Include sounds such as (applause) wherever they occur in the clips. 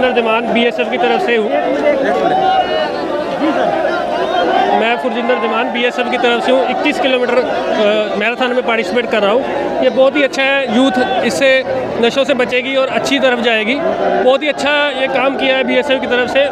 फुरजिंदर Zaman BSF की तरफ़ से हूँ। मैं फुरजिंदर जमान बीएसएफ की तरफ़ से हूँ। 21 किलोमीटर मैराथन में पार्टिसिपेट कर रहा हूँ। ये बहुत ही अच्छा है यूथ इससे नशों से बचेगी और अच्छी तरफ़ जाएगी। बहुत ही अच्छा ये काम किया है बीएसएफ की तरफ़ से।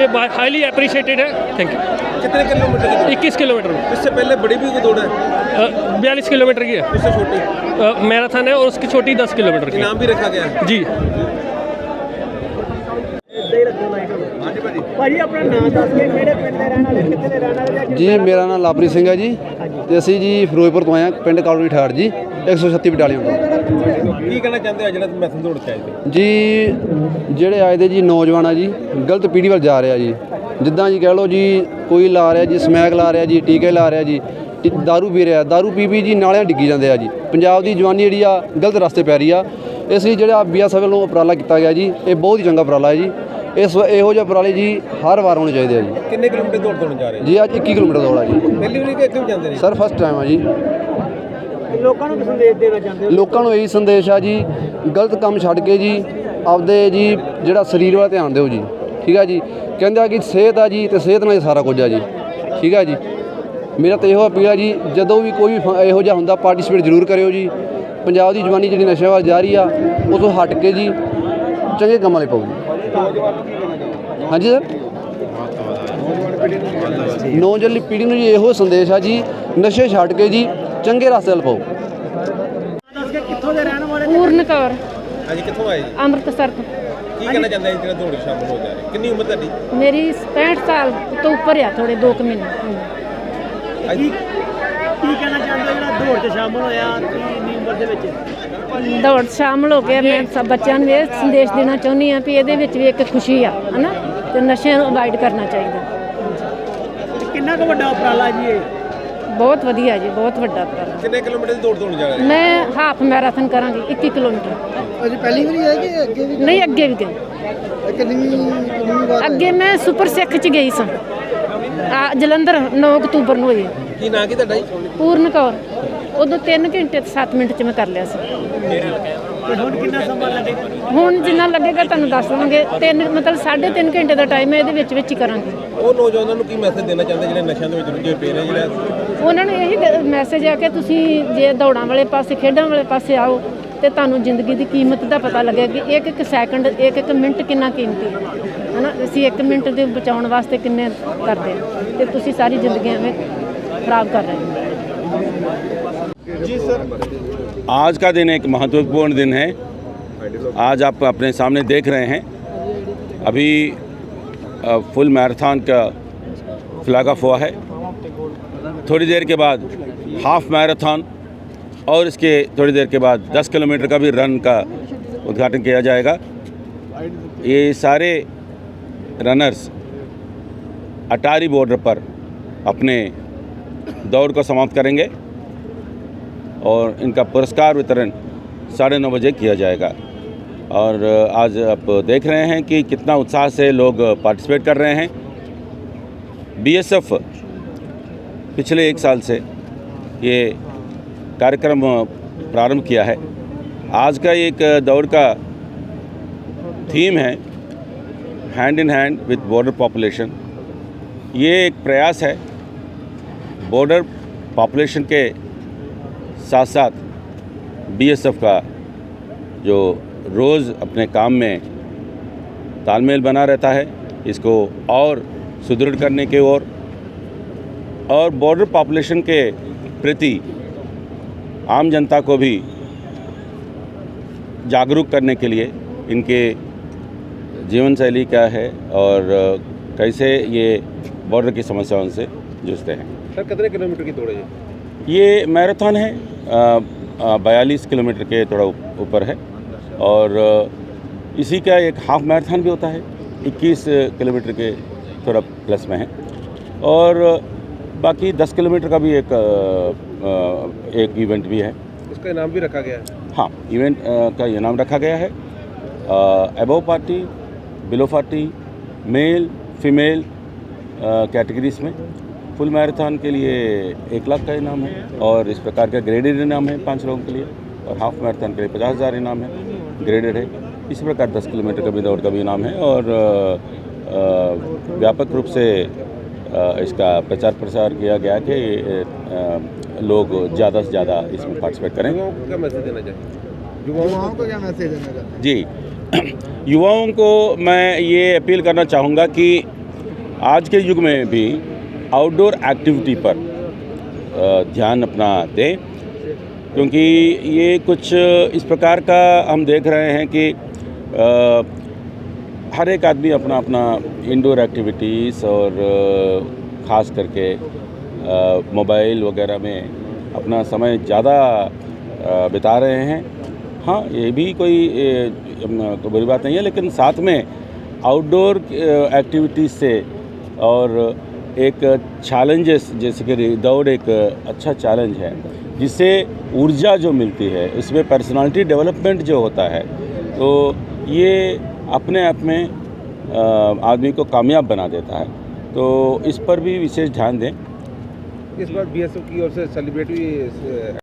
ये हाईली अप्रिशिएटेड है। थैंक यू कितने किलोमीटर इक्कीस किलोमीटर। इससे पहले बड़ी भी दौड़ है? बयालीस किलोमीटर की है। इससे छोटी? मैराथन है और उसकी छोटी दस किलोमीटर की इनाम भी रखा गया है? जी। ਹਾਂਜੀ ਭਾਜੀ। ਭਾਜੀ ਆਪਣਾ ਨਾਮ ਦੱਸ ਕੇ ਕਿਹੜੇ ਪਿੰਡ ਦੇ ਰਹਿਣ ਵਾਲੇ ਕਿੱਥੇ ਦੇ ਰਹਿਣ ਵਾਲੇ ਤੇ ਜੀ ਮੇਰਾ ਨਾਮ ਲਾਪਰੀ ਸਿੰਘ ਹੈ ਜੀ। ਤੇ ਅਸੀਂ ਜੀ ਫਿਰੋਜ਼ਪੁਰ ਤੋਂ ਆਏ ਹਾਂ ਪਿੰਡ ਕਾਲੋਨੀ ਠਾੜ ਜੀ 136 ਬਟਾਲੀਅਨ ਤੋਂ। ਕੀ ਕਹਿਣਾ ਚਾਹੁੰਦੇ ਹੋ ਜਿਹੜਾ ਮੈਥਨ ਦੌੜ ਕੇ ਆਏ ਜੀ ਜਿਹੜੇ ਆਏ ਦੇ ਜੀ ਨੌਜਵਾਨ ਆ ਜੀ ਗਲਤ ਪੀੜ੍ਹੀ ਵੱਲ ਜਾ ਰਿਹਾ ਜੀ। ਜਿੱਦਾਂ ਜੀ ਕਹਿ ਲਓ ਜੀ ਕੋਈ ਲਾ ਰਿਹਾ ਜੀ ਸਮੈਕ ਲਾ ਰਿਹਾ ਜੀ ਟੀਕੇ ਲਾ ਰਿਹਾ ਜੀ ਦਾਰੂ ਪੀ ਰਿਹਾ ਦਾਰੂ ਪੀ ਪੀ ਜੀ ਨਾਲਿਆਂ ਡਿੱਗੀ ਜਾਂਦੇ ਆ ਜੀ। ਪੰਜਾਬ ਦੀ ਜਵਾਨੀ ਜਿਹੜੀ ਆ ਗਲਤ ਰਸਤੇ ਪੈ ਰਹੀ ਆ। ਇਸ ਲਈ ਜਿਹੜਾ ਬੀਐਸਐਫ ਵੱਲੋਂ ਉਪਰਾਲਾ ਕੀਤਾ ਗਿਆ ਜੀ ਇਹ ਬਹੁਤ ਹੀ ਚੰਗਾ ਉਪਰਾਲਾ ਹੈ ਜੀ। ਇਸ ਇਹੋ ਜਿਹੇ ਉਪਰਾਲੇ ਜੀ ਹਰ ਵਾਰ ਹੋਣੇ ਚਾਹੀਦੇ ਆ ਜੀ। ਕਿੰਨੇ ਕਿਲੋਮੀਟਰ ਦੌੜ ਦੌੜਨ ਜਾ ਰਹੇ ਜੀ ਅੱਜ 21 ਕਿਲੋਮੀਟਰ ਦੌੜ ਆ ਜੀ। ਪਹਿਲੀ ਵਾਰੀ ਕਿ ਅੱਗੇ ਵੀ ਜਾਂਦੇ ਨੇ? ਸਰ ਫਸਟ ਟਾਈਮ ਆ ਜੀ। ਲੋਕਾਂ ਨੂੰ ਕੀ ਸੰਦੇਸ਼ ਦੇਣਾ ਚਾਹੁੰਦੇ ਹੋ? ਲੋਕਾਂ ਨੂੰ ਇਹੀ ਸੰਦੇਸ਼ ਆ ਜੀ ਗਲਤ ਕੰਮ ਛੱਡ ਕੇ ਜੀ ਆਪਦੇ ਜੀ ਜਿਹੜਾ ਸਰੀਰ ਵੱਲ ਧਿਆਨ ਦਿਓ ਜੀ। ਠੀਕ ਆ ਜੀ। ਕਹਿੰਦੇ ਆ ਕਿ ਸਿਹਤ ਆ ਜੀ ਤੇ ਸਿਹਤ ਨਾਲ ਹੀ ਸਾਰਾ ਕੁਝ ਆ ਜੀ। ਠੀਕ ਆ ਜੀ। ਮੇਰਾ ਤਾਂ ਇਹੋ ਅਪੀਲ ਆ ਜੀ ਜਦੋਂ ਵੀ ਕੋਈ ਵੀ ਫ- ਇਹੋ ਜਿਹਾ ਹੁੰਦਾ ਪਾਰਟਿਸਿਪੇਟ ਜ਼ਰੂਰ ਕਰਿਓ ਜੀ। ਪੰਜਾਬ ਦੀ ਜਵਾਨੀ ਜਿਹੜੀ ਨਸ਼ੇ ਵੱਲ ਜਾ ਰਹੀ ਆ ਉਹ ਤੋਂ ਹਟ ਕੇ ਜੀ ਚੰਗੇ ਕੰਮਾਂ ਲਈ ਪਾਓ ਜੀ। ਹਾਂਜੀ ਸਰ। ਨੌਜਵਾਨ ਪੀੜ੍ਹੀ ਨੂੰ ਜੀ ਇਹੋ ਸੰਦੇਸ਼ ਆ ਜੀ ਨਸ਼ੇ ਛੱਡ ਕੇ ਜੀ ਚੰਗੇ ਰਸਤੇ ਵੱਲ ਪਾਓ। ਕੇ ਕਿੱਥੋਂ ਦੇ ਰਹਿਣ ਵਾਲੇ ਪੂਰਨ ਕੌਰ ਹਾਂਜੀ ਕਿੱਥੋਂ ਆਏ ਜੀ? ਅੰਮ੍ਰਿਤਸਰ ਤੋਂ। ਕੀ ਕਹਿਣਾ ਚਾਹੁੰਦੇ ਜਿਹੜਾ ਦੌੜ ਵਿੱਚ ਸ਼ਾਮਲ ਹੋ ਜਾ ਰਹੇ ਕਿੰਨੀ ਉਮਰ ਤੁਹਾਡੀ? ਮੇਰੀ 65 ਸਾਲ ਤੋਂ ਉੱਪਰ ਆ ਥੋੜੇ 2 ਮਹੀਨੇ। ਕੀ ਕੀ ਕਹਿਣਾ ਚਾਹੁੰਦੇ ਹੋ ਜਿਹੜਾ ਦੌੜ 'ਚ ਸ਼ਾਮਲ ਹੋਇਆ ਕੀ ਇੰਨੀ ਉਮਰ ਦੇ ਵਿੱਚ? ਦੌੜ ਸ਼ਾਮਲ ਹੋ ਕੇ ਮੈਂ ਸਭ ਬੱਚਿਆਂ ਨੂੰ ਇਹ ਸੰਦੇਸ਼ ਦੇਣਾ ਚਾਹੁੰਦੀ ਹਾਂ ਵੀ ਇਹਦੇ ਵਿੱਚ ਵੀ ਇੱਕ ਖੁਸ਼ੀ ਆ ਹਨਾ? ਤੇ ਨਸ਼ਿਆਂ ਨੂੰ ਅਵਾਇਡ ਕਰਨਾ ਚਾਹੀਦਾ। ਤੇ ਕਿੰਨਾ ਕੁ ਵੱਡਾ ਉਪਰਾਲਾ ਜੀ ਇਹ? ਬਹੁਤ ਵਧੀਆ ਜੀ ਬਹੁਤ ਵੱਡਾ ਉਪਰਾਲਾ। ਕਿੰਨੇ ਕਿਲੋਮੀਟਰ ਦੀ ਦੌੜ ਦੌੜਨ ਜਾ ਰਹੇ ਮੈਂ ਹਾਫ ਮੈਰਾਥਨ ਕਰਾਂਗੀ 21 ਕਿਲੋਮੀਟਰ। ਅਜੀ ਪਹਿਲੀ ਵਾਰੀ ਹੈ ਕਿ ਅੱਗੇ ਵੀ ਨਹੀਂ ਅੱਗੇ ਵੀ ਗਈ ਵਾਰ ਅੱਗੇ ਮੈਂ ਸੁਪਰ ਸਿੱਖ ਚ ਗਈ ਸਾਂ। ਆ ਜਲੰਧਰ 9 ਅਕਤੂਬਰ ਨੂੰ ਹੋਈ ਕੀ ਨਾਂ ਕੀ ਤੁਹਾਡਾ ਜੀ? ਪੂਰਨ ਕੌਰ। ਉਦੋਂ 3 ਘੰਟੇ ਤੇ 7 ਮਿੰਟ ਚ ਮੈਂ ਕਰ ਲਿਆ ਸੀ। ਹੁਣ ਕਿੰਨਾ ਸਮਾਂ ਲੱਗੇਗਾ? ਹੁਣ ਜਿੰਨਾ ਲੱਗੇਗਾ ਤੁਹਾਨੂੰ ਦੱਸ ਦਵਾਂਗੇ। ਤਿੰਨ ਮਤਲਬ 3.5 ਘੰਟੇ ਦਾ ਟਾਈਮ ਹੈ ਇਹਦੇ ਵਿੱਚ ਵਿੱਚ ਹੀ ਕਰਾਂਗੇ। ਉਹ ਨੌਜਵਾਨਾਂ ਨੂੰ ਕੀ ਮੈਸੇਜ ਦੇਣਾ ਚਾਹੁੰਦੇ ਜਿਹੜੇ ਨਸ਼ਿਆਂ ਦੇ ਵਿੱਚ ਰੁੱਝੇ ਪਏ ਨੇ ਜਿਹੜਾ ਉਹਨਾਂ ਨੂੰ ਇਹੀ ਮੈਸੇਜ ਆ ਕਿ ਤੁਸੀਂ ਜੇ ਦੌੜਾਂ ਵਾਲੇ ਪਾਸੇ ਖੇਡਾਂ ਵਾਲੇ ਪਾਸੇ ਆਓ ਤੇ ਤੁਹਾਨੂੰ ਜ਼ਿੰਦਗੀ ਦੀ ਕੀਮਤ ਦਾ ਪਤਾ ਲੱਗਿਆ ਕਿ ਇੱਕ ਇੱਕ ਸੈਕਿੰਡ ਇੱਕ ਇੱਕ ਮਿੰਟ ਕਿੰਨਾ ਕੀਮਤੀ ਹੈ। ਹਨਾ? ਅਸੀਂ ਇੱਕ ਮਿੰਟ ਦੇ ਬਚਾਉਣ ਵਾਸਤੇ ਕਿੰਨੇ ਕਰਦੇ ਤੇ ਤੁਸੀਂ ਸਾਰੀ ਜ਼ਿੰਦਗੀ ਐਵੇਂ ਖਰਾਬ ਕਰ ਰਹੇ ਹੋ। आज का दिन एक महत्वपूर्ण दिन है। आज आप अपने सामने देख रहे हैं। अभी फुल मैराथन का फ्लैग ऑफ़ हुआ है। थोड़ी देर के बाद हाफ़ मैराथन और इसके थोड़ी देर के बाद 10 किलोमीटर का भी रन का उद्घाटन किया जाएगा। ये सारे रनर्स अटारी बॉर्डर पर अपने दौड़ को समाप्त करेंगे। और इनका पुरस्कार वितरण साढ़े नौ बजे किया जाएगा। और आज आप देख रहे हैं कि कितना उत्साह से लोग पार्टिसिपेट कर रहे हैं। बीएसएफ पिछले एक साल से ये कार्यक्रम प्रारंभ किया है। आज का एक दौड़ का थीम है hand in hand with border population. ये एक प्रयास है बॉर्डर पॉपुलेशन के साथ साथ बीएसएफ का जो रोज़ अपने काम में तालमेल बना रहता है इसको और सुदृढ़ करने के ओर और बॉर्डर पॉपुलेशन के प्रति आम जनता को भी जागरूक करने के लिए इनके जीवन शैली क्या है और कैसे ये बॉर्डर की समस्याओं से जूझते हैं। सर कितने किलोमीटर की दौड़ है? ये मैराथन है। बयालीस किलोमीटर के थोड़ा ऊपर है। और इसी का एक हाफ़ मैराथन भी होता है। 21 किलोमीटर के थोड़ा प्लस में है। और बाकी 10 किलोमीटर का भी एक एक इवेंट भी है। उसका इनाम भी रखा गया है। हाँ इवेंट का इनाम रखा गया है। Above forty below forty male female categories में। फुल मैराथन के लिए एक लाख का इनाम है और इस प्रकार का ग्रेडेड इनाम है पाँच लोगों के लिए और हाफ़ मैराथन के लिए पचास हज़ार इनाम है। ग्रेडेड है। इसी प्रकार 10 किलोमीटर का भी दौड़ का भी इनाम है और व्यापक रूप से इसका प्रचार प्रसार किया गया कि लोग ज़्यादा से ज़्यादा इसमें पार्टिसिपेट करें। क्या मैसेज देना चाहेंगे युवाओं को? क्या मैसेज देना चाहते जी। (clears throat) युवाओं को मैं ये अपील करना चाहूँगा कि आज के युग में भी आउटडोर एक्टिविटी पर ध्यान अपना दें, क्योंकि ये कुछ इस प्रकार का हम देख रहे हैं कि हर एक आदमी अपना अपना इंडोर एक्टिविटीज़ और ख़ास करके मोबाइल वगैरह में अपना समय ज़्यादा बिता रहे हैं। हाँ ये भी कोई कोई बुरी बात नहीं है, लेकिन साथ में आउटडोर एक्टिविटीज़ से और एक चैलेंजेस जैसे कि दौड़ एक अच्छा चैलेंज है जिससे ऊर्जा जो मिलती है उसमें पर्सनालिटी डेवलपमेंट जो होता है तो ये अपने आप में आदमी को कामयाब बना देता है। तो इस पर भी विशेष ध्यान दें। इस बार बीएसएफ की ओर से सेलिब्रेट हुई इस,